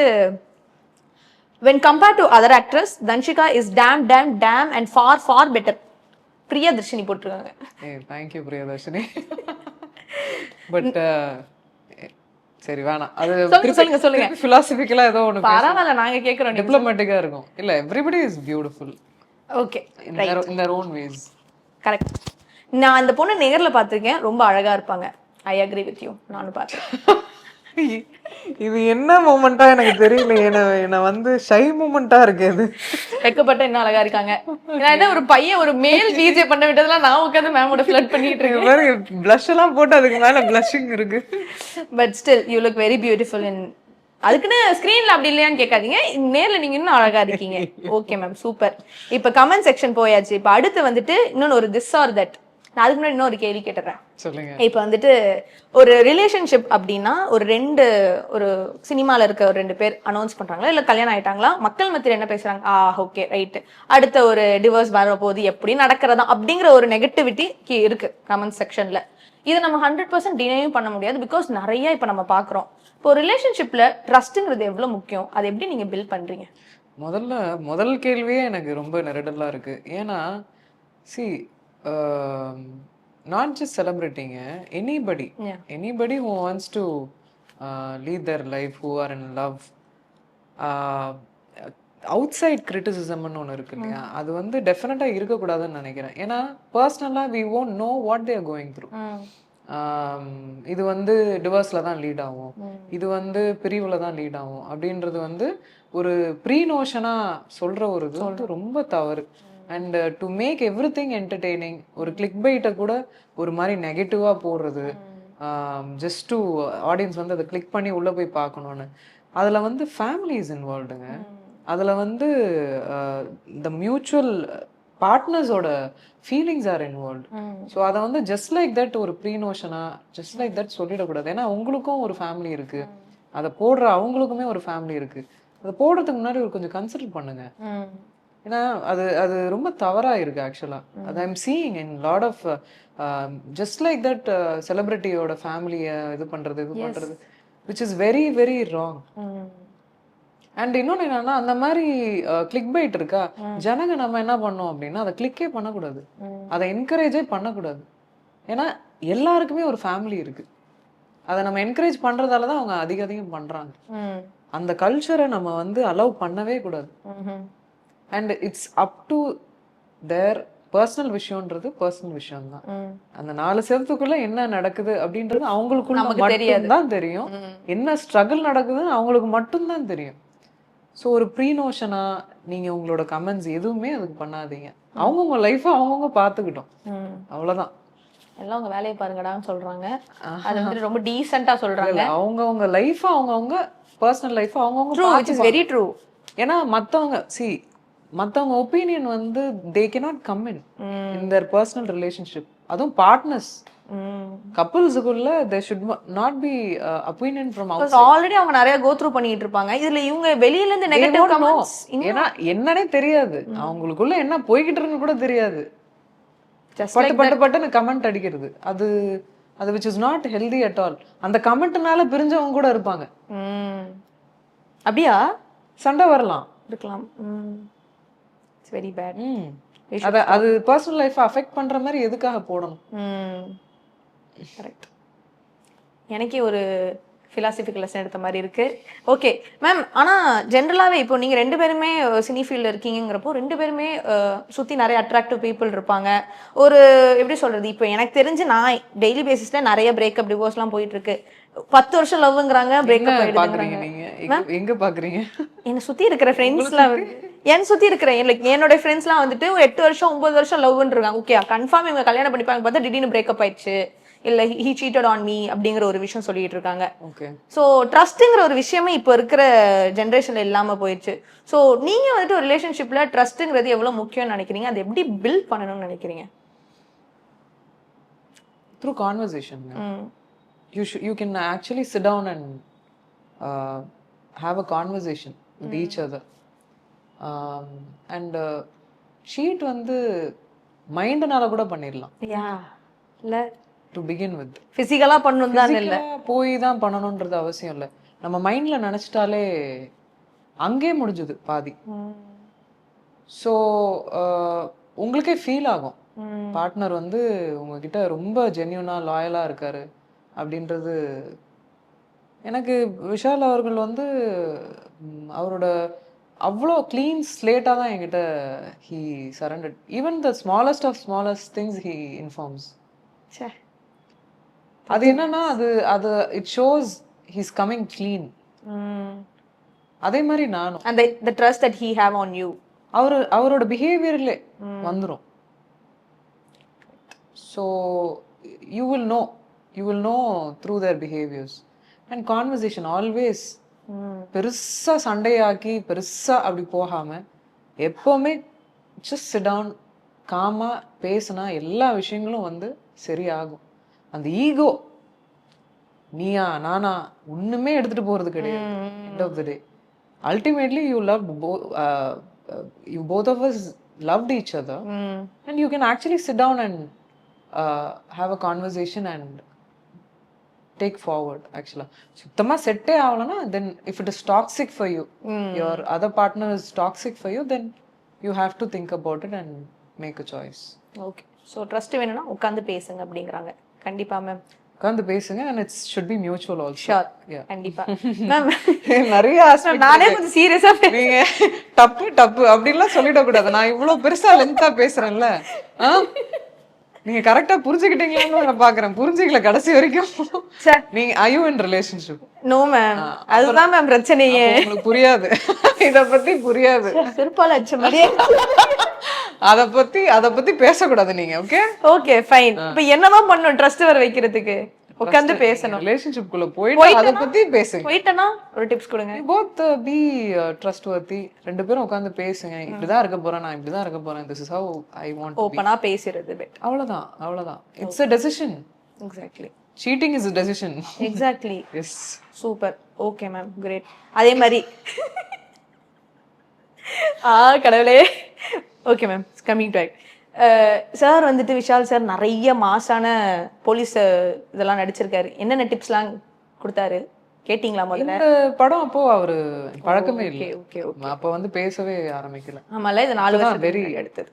when compared to other actress Dhanshika is damn damn damn and far far better. Priyadarshini போட்டிருக்காங்க. ஏய் தேங்க்யூ பிரியதர்ஷினி. பட் சரி வேணாம். அது சொல்லுங்க, சொல்லுங்க. ஃபிலாசபிக்கலா ஏதோ ஒன்று பரவாயில்ல நாங்க கேக்குறோம் டிப்ளமேட்டிக்கா இருக்கும். இல்ல everybody is beautiful okay in their own ways correct நான் அந்த பொண்ணு நேர்ல பார்த்திருக்கேன். ரொம்ப அழகா இருப்பாங்க. ஐ அக்ரி வித் யூ நானும் பார்த்தேன் இது என்ன மூமெண்டா எனக்கு தெரியல. என்ன என்ன வந்து ஷை மூமெண்டா இருக்கு இது. வெக்கப்பட்ட இன்னும் அழகா இருக்காங்க. நான் என்ன ஒரு பையன் ஒரு மேல் டிஜே பண்ண விட்டதெல்லாம் நான் உட்காந்து மேமோட ஃபிளட் பண்ணிட்டு இருக்கேன். பாருங்க blush எல்லாம் போட்டு அதுக்கு மேல blushing இருக்கு. But still you look very beautiful in அதுக்குன்னு ஸ்க்ரீன்ல அப்படி இல்லையான்னு கேட்காதீங்க. நேர்ல நீங்க இன்னும் அழகா இருக்கீங்க. ஓகே மேம் சூப்பர் இப்ப கமெண்ட் செக்ஷன் போயாச்சு. இப்ப அடுத்து வந்துட்டு இன்னொன்னு ஒரு திஸ் ஆர் தட் நான் அதுக்கு முன்னாடி இன்னொரு கேள்வி கேட்டுறேன். சொல்லுங்க. இப்போ வந்துட்டு ஒரு ரிலேஷன்ஷிப் அப்படின்னா ஒரு ரெண்டு ஒரு சினிமால இருக்க ஒரு ரெண்டு பேர் அனௌன்ஸ் பண்றாங்களா? இல்ல கல்யாணம் ஆயிட்டாங்களா? மக்கள் மத்தியில் என்ன பேசுறாங்க? ஆ ஓகே ரைட் அடுத்த ஒரு டிவோர்ஸ் வரப்போகுது எப்படி நடக்கிறதா? அப்படிங்கிற ஒரு நெகட்டிவிட்டி இருக்கு கமெண்ட் செக்ஷன்ல இதை நம்ம ஹண்ட்ரட் பர்சன்ட் டினையும் பண்ண முடியாது பிகாஸ் நிறைய இப்போ நம்ம பார்க்குறோம் இப்போ ரிலேஷன்ஷிப்ல ட்ரஸ்ட்டுங்கிறது எவ்வளவு முக்கியம்? அதை எப்படி நீங்க பில்ட் பண்றீங்க? முதல்ல முதல் கேள்வியே எனக்கு ரொம்ப நெருடலா இருக்கு. ஏன்னா see not just செலிப்ரிட்டிங்க anybody Yeah. Anybody who wants to lead their life who are in love outside கிரிட்டிசிசம்னு ஒன்று இருக்கு இல்லையா? அது வந்து டெஃபினட்டாக இருக்கக்கூடாதுன்னு நினைக்கிறேன். ஏன்னா பர்சனலாக we won't know what they're going through இது வந்து டிவோர்ஸில் தான் லீட் ஆகும். இது வந்து பிரிவில் தான் லீட் ஆகும். அப்படின்றது வந்து ஒரு ப்ரீ நோஷனாக சொல்கிற ஒரு இது வந்து ரொம்ப தவறு. And to make everything entertaining ஒரு கிளிக் பைட்டை கூட ஒரு மாதிரி நெகட்டிவாக போடுறது. ஜஸ்ட் டு ஆடியன்ஸ் வந்து அதை கிளிக் பண்ணி உள்ளே போய் பார்க்கணுன்னு அதில் வந்து ஃபேமிலிஸ் இன்வால்வ்டுங்க அதில் வந்து இந்த மியூச்சுவல் பார்ட்னர்ஸோட ஃபீலிங்ஸ் ஆர் இன்வால்வ் ஸோ அதை வந்து ஜஸ்ட் லைக் தட் ஒரு ப்ரீ நோஷனா ஜஸ்ட் லைக் தட் சொல்லிடக்கூடாது. ஏன்னா உங்களுக்கும் ஒரு ஃபேமிலி இருக்கு. அதை போடுற அவங்களுக்குமே ஒரு ஃபேமிலி இருக்கு. அதை போடுறதுக்கு முன்னாடி ஒரு கொஞ்சம் கன்சிடர் பண்ணுங்க. ஏன்னா அது அது ரொம்ப தவறா இருக்கு ஆக்சுவலா அது I'm seeing in lot of just like that செலிபிரிட்டியோட ஃபேமிலியை இது பண்றது இது பண்றது which is very very wrong and இன்னொன்னு என்னன்னா அந்த மாதிரி கிளிக் பைட் இருக்கா? ஜனங்க நம்ம என்ன பண்ணோம் அப்படின்னா அதை கிளிக்கே பண்ணக்கூடாது. அதை என்கரேஜே பண்ணக்கூடாது. ஏன்னா எல்லாருக்குமே ஒரு ஃபேமிலி இருக்கு. அதை நம்ம என்கரேஜ் பண்றதால தான் அவங்க அதிக அதிகம் பண்றாங்க. அந்த கல்ச்சரை நம்ம வந்து அலோவ் பண்ணவே கூடாது. And it's up to their personal விஷயம்ன்றது personal விஷயம் தான் அந்த நாலு செவத்துக்குள்ள என்ன நடக்குது அப்படின்றது அவங்களுக்குள்ள தெரியாது. மட்டும்தான் தெரியும். என்ன ஸ்ட்ரகிள் நடக்குதுன்னு அவங்களுக்கு மட்டும்தான் தெரியும். ஸோ ஒரு ப்ரீ நோஷனா நீங்க உங்களோட கமெண்ட்ஸ் எதுவுமே அதுக்கு பண்ணாதீங்க. அவங்கவுங்க லைஃப்பை அவங்கவுங்க பார்த்துக்கிட்டோம். அவ்வளவுதான். எல்லாம் உங்க வேலையை பாருங்கடான்னு சொல்றாங்க. அது வந்து ரொம்ப டீசெண்டா சொல்றாங்க. அவங்கவங்க லைஃப் அவங்கவங்க பர்சனல் லைஃப் அவங்கவங்க வெரி ட்ரூ ஏன்னா மத்தவங்க சி மத்தவங்க ஒப்பீனியன் வந்து they cannot come in in their personal relationship அதுவும் partners கப்புள்ஸுக்குள்ள they should not be opinion from out already அவங்க நிறைய கோ த்ரூ பண்ணிட்டு இருப்பாங்க. இதுல இவங்க வெளியில இருந்து நெகட்டிவ் கமெண்ட்ஸ் ஏன்னா என்னன்னே தெரியாது. அவங்களுக்குள்ள என்ன போய்கிட்டு இருக்குன்னு கூட தெரியாது. பட்டு பட்டு பட்டுன்னு கமெண்ட் அடிக்கிறது. அது அது which is not healthy at all அந்த கமெண்ட்னால பிரிஞ்சவங்க கூட இருப்பாங்க. அப்படியா? சண்டை வரலாம். இருக்கலாம். இட்ஸ் வெரி பேட் அத அது பர்சனல் லைஃப் அஃபெக்ட் பண்ற மாதிரி எதுக்காக போடணும்? கரெக்ட் எனக்கே ஒரு ஃபிலாசபிக்கல் லெசன் எடுத்த மாதிரி இருக்கு. ஓகே மேம் ஆனா ஜென்ரலாவே இப்போ நீங்க ரெண்டு பேருமே சினி ஃபீல்டில் இருக்கீங்கிறப்போ ரெண்டு பேருமே சுத்தி நிறைய அட்ராக்டிவ் பீப்புள் இருப்பாங்க. ஒரு எப்படி சொல்றது இப்போ எனக்கு தெரிஞ்சு நான் டெய்லி பேசிஸ்ல நிறைய பிரேக்கப் டிவோர்ஸ்லாம் போயிட்டு இருக்கு பத்து வருஷம் லவ்ங்கிறாங்க பிரேக்கப் நீங்க? எங்க- எங்க பாக்குறீங்க? என்னை சுத்தி இருக்கிற ஃப்ரெண்ட்ஸ்லாம் என் சுத்தி இருக்கிற like என்னோட ஃப்ரெண்ட்ஸ்லாம் வந்துட்டு ஒரு எட்டு வருஷம் ஒன்பது வருஷம் லவ்னு இருக்காங்க ஓகே கன்ஃபார்ம் இவங்க கல்யாணம் பண்ணிப்பாங்க பார்த்தா திடீர்னு பிரேக்கப் ஆயிடுச்சு. இல்ல ஹி சீட்டட் ஆன் மீ அப்படிங்கிற ஒரு விஷயம் சொல்லிட்டு இருக்காங்க. ஓகே ஸோ ட்ரஸ்ட்டுங்கிற ஒரு விஷயமே இப்போ இருக்கிற ஜென்ரேஷன்ல இல்லாம போயிடுச்சு. ஸோ நீங்க வந்துட்டு ஒரு ரிலேஷன்ஷிப்ல ட்ரஸ்ட்டுங்கிறது எவ்வளவு முக்கியம்னு நினைக்கிறீங்க? அதை எப்படி பில்ட் பண்ணணும்னு நினைக்கிறீங்க? த்ரூ கான்வர்சேஷன் ம். You should you can actually sit down and uh, have a conversation with um, and uh, வந்து மைண்டனால கூட பண்ணிடலாம் இல்ல. டு பிகின் வித் பிசிக்கலா பண்ணணும் தான் இல்ல. போய் தான் பண்ணணுன்றது அவசியம் இல்லை. நம்ம மைண்ட்ல நினைச்சிட்டாலே அங்கேயே முடிஞ்சுது பாதி. ஸோ உங்களுக்கே ஃபீல் ஆகும். பார்ட்னர் வந்து உங்ககிட்ட ரொம்ப ஜென்யூனா லாயலா இருக்காரு அப்படின்றது எனக்கு விஷால் அவர்கள் வந்து அவரோட அவ்வளோ க்ளீன் ஸ்லேட்டாக தான் என்கிட்ட he surrendered even the smallest of smallest things he informs அது என்னன்னா அது அது it shows he's coming clean அதே மாதிரி நானும். அந்த the trust that he have on you. அவர் அவரோட பிஹேவியர்ல வந்துரும். So you will know you will know through their behaviours and conversation always பெருசா சண்டையாக்கி பெருசா அப்படி போகாம எப்பவுமே ஜஸ்ட் சிட் டவுன் காமா பேசினா எல்லா விஷயங்களும் வந்து சரியாகும். அந்த ஈகோ நீயா நானா ஒண்ணுமே எடுத்துட்டு போறது கிடையாது. End of the day ultimately you love you both of us loved each other ம் and you can actually sit down and uh, have a conversation and take forward actually சுத்தமா செட்டே ஆகலனா then if it is toxic for you your other partner is toxic for you then you have to think about it and make a choice okay so trust வேணும்னா உட்காந்து பேசுங்க அப்படிங்கிறாங்க கண்டிப்பா ma'am உட்காந்து பேசுங்க and it should be mutual also sure. கண்டிப்பா ma'am நிறைய aspect நானே கொஞ்சம் சீரியஸா நீங்க தப்பு தப்பு அப்படின்லாம் சொல்லிடக்கூடாது நான் இவ்வளவு பெருசா லென்த்தா பேசுறேன்ல ஆ? நீங்க கரெக்டா புரிஞ்சுக்கிட்டீங்களான்னு நான் பாக்குறேன். புரிஞ்சுக்கல கடைசி வரைக்கும். நீங்க ஐயோ இன் ரிலேஷன்ஷிப் நோ மேம் அதுதான் மேம் பிரச்சனையே. உங்களுக்கு புரியாது. இத பத்தி புரியாது. சிறுபால் அச்ச மாதிரியே. அத பத்தி அத பத்தி பேசக்கூடாது நீங்க ஓகே ஓகே ஃபைன் இப்போ என்னதான் பண்ணணும் ட்ரஸ்ட் வர வைக்கிறதுக்கு? உட்காந்து பேசணும். ரிலேஷன்ஷிப் குள்ள போயிட்டு அத பத்தி பேசுங்க. போயிட்டேனா? ஒரு டிப்ஸ் கொடுங்க. போத் பி ட்ரஸ்ட் வர்த்தி ரெண்டு பேரும் உட்காந்து பேசுங்க. இப்படிதான் இருக்க போறேன் நான் இப்படிதான் இருக்க போறேன். This is how I want ஓப்பனா பேசுறது பெட் அவ்வளவுதான் அவ்வளவுதான். It's a decision exactly cheating is decision exactly yes super okay ma'am great அதே மாதிரி. ஆ கடவுளே. Okay ma'am coming back sir வந்துட்டு விஷால் சார் நிறைய மாசான போலீஸ் இதெல்லாம் நடிச்சிருக்காரு. என்னென்ன டிப்ஸ்லாம் கொடுத்தாரு? கேட்டிங்களா முதல்ல? படம் அப்போ அவரு பழக்கமே இல்லை. ஓகே அப்ப வந்து பேசவே ஆரம்பிக்கல. ஆமால இது நாலு வருஷம் வெரி எடுத்தது.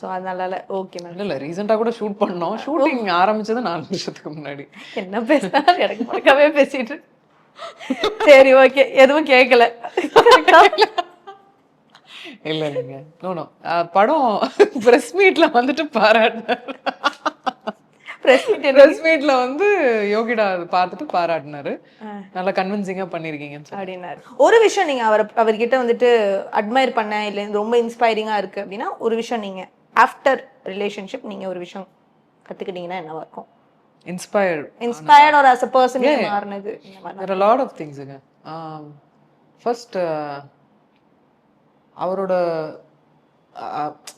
ஸோ அதனால ஓகே மேம் இல்ல இல்ல ரீசெண்டா கூட ஷூட் பண்ணோம். ஷூட்டிங் ஆரம்பிச்சது நாலு வருஷத்துக்கு முன்னாடி. என்ன பேசினாரு எனக்கு மறக்கவே பேசிட்டு. சரி ஓகே எதுவும் கேட்கல இல்ல இல்லைங்க. நோ படம் பிரஸ் மீட்ல வந்துட்டு பாராட்டினாரு. பிரஸ் மீட் பிரஸ் மீட்ல வந்து யோகிடா பார்த்துட்டு பாராட்டினாரு. நல்லா கன்வின்சிங்கா பண்ணிருக்கீங்கன்னு சொல்லி அப்படின்னாரு. ஒரு விஷயம் நீங்க அவர் அவர்கிட்ட வந்துட்டு அட்மையர் பண்ண இல்ல ரொம்ப இன்ஸ்பைரிங்கா இருக்கு அப்படின்னா ஒரு விஷயம் நீங்க ஆஃப்டர் ரிலேஷன்ஷிப் நீங்க ஒரு விஷயம் கத்துக்கிட்டீங்கன்னா என்னவா இருக்கும் இன்ஸ்பயர்ட் இன்ஸ்பயர்ட் ஒரு ஆஸ் அ பர்சன் மாறினது lot of திங்ஸுங்க ஃபர்ஸ்ட் அவரோட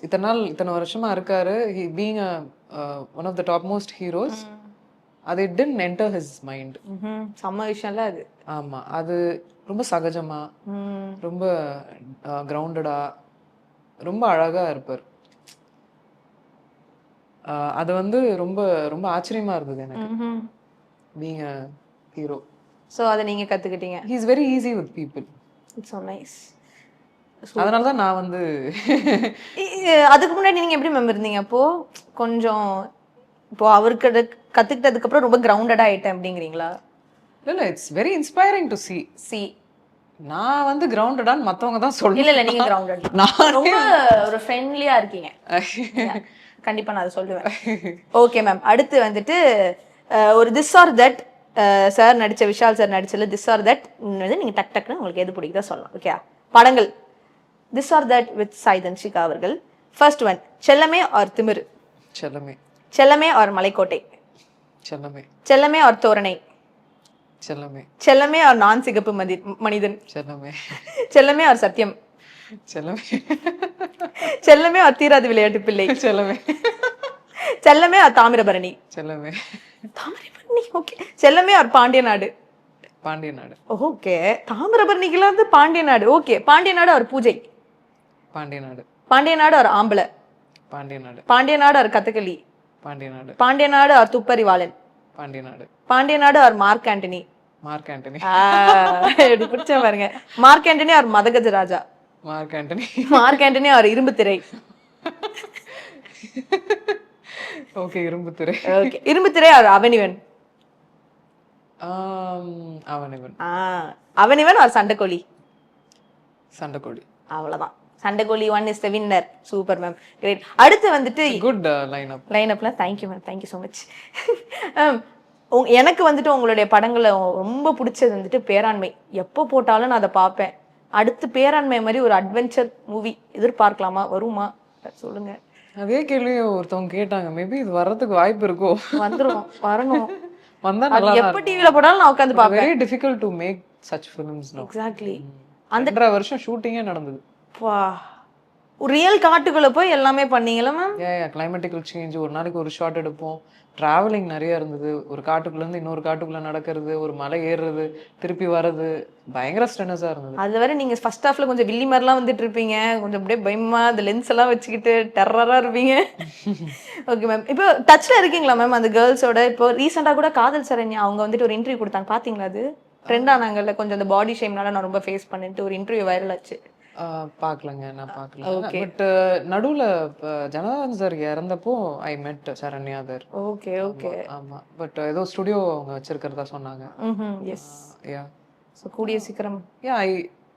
இத்தனை நாள் இத்தனை வருஷமா இருக்காரு. He being one of the top most heroes அது it tend enter his mind. செம்ம விஷயம்ல அது. ஆமா. அது ரொம்ப சகஜமா. ரொம்ப கிரவுண்டடா ரொம்ப அழகா இருப்பார். அது வந்து ரொம்ப ரொம்ப ஆச்சரியமா இருந்தது எனக்கு. பீங் அ ஹீரோ சோ அதை நீங்க கத்துக்கிட்டீங்க. He is very easy with people it's so nice அதனால தான் நான் வந்து அதுக்கு முன்னாடி நீங்க எப்படி மேம் இருந்தீங்க? அப்போ கொஞ்சம் இப்போ அவருக்கு அப்புறம் ரொம்ப கிரவுண்டடா ஆயிட்டேன் அப்படிங்கிறீங்களா? இல்லை it's very inspiring to see. See நான் வந்து கிரவுண்டடான்னு மற்றவங்க தான் சொல்லணும். இல்ல இல்ல நீங்க கிரவுண்டட் நான் ரொம்ப ஒரு ஃப்ரெண்ட்லியா இருக்கீங்க. Yeah. கண்டிப்பா நான் அதை சொல்லுவேன். ஓகே மேம் அடுத்து வந்துட்டு ஒரு திஸ் ஆர் தட் சார் நடிச்ச விஷால் சார் நடிச்சல திஸ் ஆர் தட் வந்து நீங்க டக் டக்குன்னு உங்களுக்கு எது பிடிக்குதோ சொல்லலாம். ஓகே படங்கள். This are that with Sai Dhanshika அவர்கள். ஃபர்ஸ்ட் ஒன் செல்லமே ஆர் திமிரு செல்லமே செல்லமே ஆர் மலைக்கோட்டை செல்லமே செல்லமே ஆர் தோரணை செல்லமே செல்லமே ஆர் நான் சிகப்பு மதி மனிதன் செல்லமே செல்லமே ஆர் சத்தியம் செல்லமே செல்லமே ஆர் தீராது விளையாட்டு பிள்ளை செல்லமே Chellame or Thamirabharani Chellame Thamirabharani okay Chellame or Pandiya Naadu Pandiya Naadu okay தாமிரபரணிக்குலாம் வந்து பாண்டிய நாடு ஓகே பாண்டிய நாடு அவர் பூஜை பாண்டிய நாடு. பாண்டிய நாடு அவர் ஆம்பளை. பாண்டிய நாடு. பாண்டிய நாடு அவர் கதகளி பாண்டிய நாடு. பாண்டிய நாடு அவர் துப்பறிவாளன். பாண்டிய நாடு. பாண்டிய நாடு அவர் மார்க் ஆண்டனி. Mark Antony. எப்படி பிடிச்ச பாருங்க. மார்க் ஆண்டனி அவர் Madhagaja Raja. Mark Antony. Mark Antony அவர் இரும்பு திரை. ஓகே இரும்பு திரை. ஓகே இரும்பு திரை அவர் அவனிவன். ஆம், அவன் இவன் ஆ அவனிவன் அவர் சண்டைக்கோழி. சண்டைக்கோழி. அவ்வளவுதான். Sandakozhi one is the winner super ma'am great அடுத்து வந்துட்டு குட் லைன் அப் லைன் அப்ல thank you ma'am thank you so much எனக்கு வந்துட்டு உங்களுடைய படங்களை ரொம்ப பிடிச்சது வந்துட்டு பேராண்மை. எப்போ போட்டாலும் நான் அதை பார்ப்பேன். அடுத்து பேராண்மை மாதிரி ஒரு அட்வென்ச்சர் மூவி எதிர்பார்க்கலாமா? வருமா? சொல்லுங்க. அதே கேள்வி ஒருத்தவங்க கேட்டாங்க. மேபி இது வர்றதுக்கு வாய்ப்பு இருக்கோ? வந்துரும் வரணும். வந்தா நல்லா எப்ப டிவில போட்டாலும் நான் உட்காந்து பார்ப்பேன். Very difficult to make such films exactly ரெண்டரை வருஷம் ஷூட்டிங்கே நடந்தது. வா. ரியல் காட்டுக்குள்ள போய் எல்லாமே பண்ணீங்களா மேம் கிளைமேட்டிக்கல் சேஞ்ச் ஒரு நாளைக்கு ஒரு ஷாட் எடுப்போம். டிராவலிங் நிறைய இருந்தது. ஒரு காட்டுக்குள்ள இருந்து இன்னொரு காட்டுக்குள்ள நடக்கிறது ஒரு மலை ஏறுறது திருப்பி வர்றது. பயங்கர ஸ்ட்ரெனஸா இருந்தது. அது வரை நீங்க ஃபர்ஸ்ட் ஹாஃப்ல கொஞ்சம் வில்லி மாதிரிலாம் வந்துட்டு இருப்பீங்க. கொஞ்சம் அப்படியே பயமா அந்த லென்ஸ் எல்லாம் வச்சுக்கிட்டு டெரரா இருப்பீங்க. ஓகே மேம் இப்போ டச்ல இருக்கீங்களா மேம் அந்த கேர்ள்ஸோட இப்போ ரீசெண்டா கூட காதல் சரண்யா அவங்க வந்துட்டு ஒரு இன்டர்வியூ கொடுத்தாங்க. பாத்தீங்களா அது? ட்ரெண்ட் ஆனாங்கல்ல கொஞ்சம் அந்த பாடி ஷேம்னால நான் ரொம்ப ஃபேஸ் பண்ணிட்டு ஒரு இன்டர்வியூ வைரல் ஆச்சு. பார்க்கலங்க நான் பார்க்கல. பட் நடுவுல அஹ், Jananathan sir இறந்தப்போ I met Saranya there okay okay ஆமா. பட் ஏதோ ஸ்டுடியோ அவங்க வச்சிருக்கிறதா சொன்னாங்க. எஸ் யா ஸோ கூடிய சீக்கிரம். யா ஐ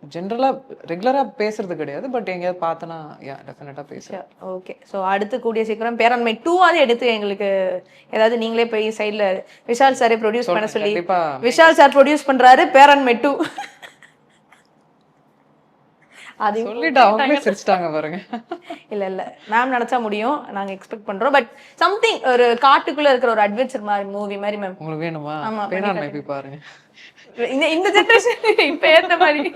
ஜென்ரலா ரெகுலரா பேசுறது கிடையாது. பட் எங்கேயாவது பார்த்தனா யா டெஃபினட்டா பேசுறேன். ஓகே ஸோ அடுத்து கூடிய சீக்கிரம் பேரண்மை டூ ஆவது எடுத்து எங்களுக்கு ஏதாவது நீங்களே போய் சைடில் விஷால் சாரே ப்ரொடியூஸ் பண்ண சொல்லி விஷால் சார் ப்ரொடியூஸ் பண்றாரு பேரண்மை டூ அது சொல்லிட்டு அவங்களே சிரிச்சிட்டாங்க பாருங்க. இல்ல இல்ல. மேம் நினைச்சா முடியும். நாங்க எக்ஸ்பெக்ட் பண்றோம். பட் சம்திங் ஒரு காட்டுக்குள்ள இருக்கிற ஒரு அட்வென்ச்சர் மாதிரி மூவி மாதிரி மேம் உங்களுக்கு வேணுமா? ஆமா, போய் பாருங்க. இந்த இந்த ஜெனரேஷன் இப்ப ஏத்த மாதிரி.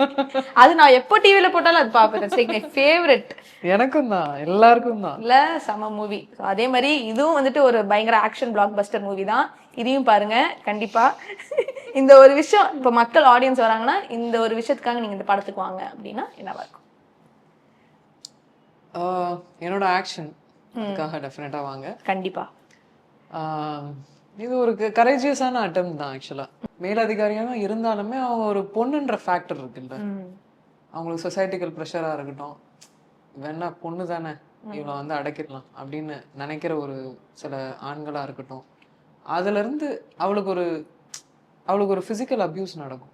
அது நான் எப்போ டிவில போட்டாலும் அது பாப்பேன். லைக் மை ஃபேவரட் எனக்கும் தான். எல்லாருக்கும் தான். இல்ல செம மூவி அதே மாதிரி இதுவும் வந்துட்டு ஒரு பயங்கர ஆக்ஷன் பிளாக் பஸ்டர் மூவி தான். இதையும் பாருங்க. கண்டிப்பா. இந்த ஒரு விஷயம் இப்ப மக்கள் ஆடியன்ஸ் வராங்கன்னா இந்த ஒரு விஷயத்துக்காக நீங்க இந்த படத்துக்கு வாங்க அப்படின்னா என்னவா இருக்கும் என்னோட ஆக்ஷன் அதுக்காக டெஃபினட்டா வாங்க. கண்டிப்பா. ஆஹ் இது ஒரு கரேஜியஸான அட்டம் தான் ஆக்சுவலா மேலதிகாரியாக இருந்தாலுமே அவங்க ஒரு பொண்ணுன்ற ஃபேக்டர் இருக்குல்ல. அவங்களுக்கு சொசைட்டிக்கல் ப்ரெஷரா இருக்கட்டும். வேணா பொண்ணு தானே இவளை வந்து அடக்கிடலாம் அப்படின்னு நினைக்கிற ஒரு சில ஆண்களா இருக்கட்டும். அதுல இருந்து அவளுக்கு ஒரு அவளுக்கு ஒரு பிசிக்கல் அபியூஸ் நடக்கும்.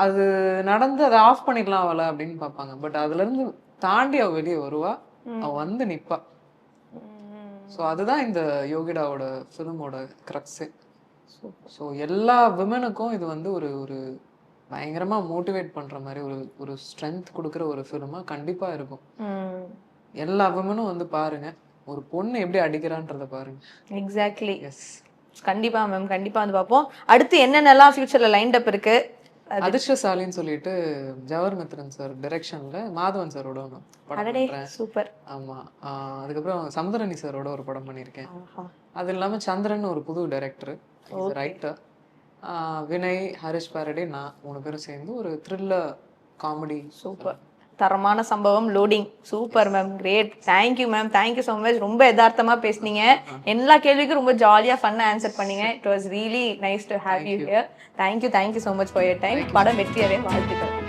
அது நடந்து அதை ஆஃப் பண்ணிடலாம் அவளை அப்படின்னு பார்ப்பாங்க. பட் அதுல இருந்து தாண்டி அவ வெளியே வருவா. அவ வந்து நிப்பா. ஸோ அதுதான் இந்த யோகிடாவோட ஃபிலிமோட க்ரக்ஸே ஸோ எல்லா விமனுக்கும் இது வந்து ஒரு ஒரு பயங்கரமா மோட்டிவேட் பண்ற மாதிரி ஒரு ஒரு ஸ்ட்ரென்த் கொடுக்குற ஒரு ஃபிலிமா கண்டிப்பா இருக்கும். எல்லா விமனும் வந்து பாருங்க ஒரு பொண்ணு எப்படி அடிக்கிறான்றத பாருங்க. எக்ஸாக்ட்லி எஸ் கண்டிப்பா மேம் கண்டிப்பா வந்து பார்ப்போம். அடுத்து என்னென்னலாம் ஃபியூச்சர்ல லைன்ட் அப் இருக்கு? அதிர்ஷ்டசாலின்னு சொல்லிட்டு ஜவஹர் மித்ரன் சார் டைரக்ஷன்ல மாதவன் சாரோட ஒன்று சூப்பர். ஆமா. அதுக்கப்புறம் சமுத்திரணி சாரோட ஒரு படம் பண்ணியிருக்கேன் அது இல்லாம சந்திரன் ஒரு புது டைரக்டர் ரைட்டர் வினய் ஹரிஷ் பாரடே நான் மூணு பேரும் சேர்ந்து ஒரு த்ரில்லர் காமெடி சூப்பர். தரமான சம்பவம் loading super ma'am great thank you ma'am thank you so much ரொம்ப யதார்த்தமா பேசுனீங்க. எல்லா கேள்விக்கும் ரொம்ப ஜாலியா ஃபன்னா ஆன்சர் பண்ணீங்க. It was really nice to have you here thank you thank you so much for your time படம் வெற்றியடைய வாழ்த்துக்கள்.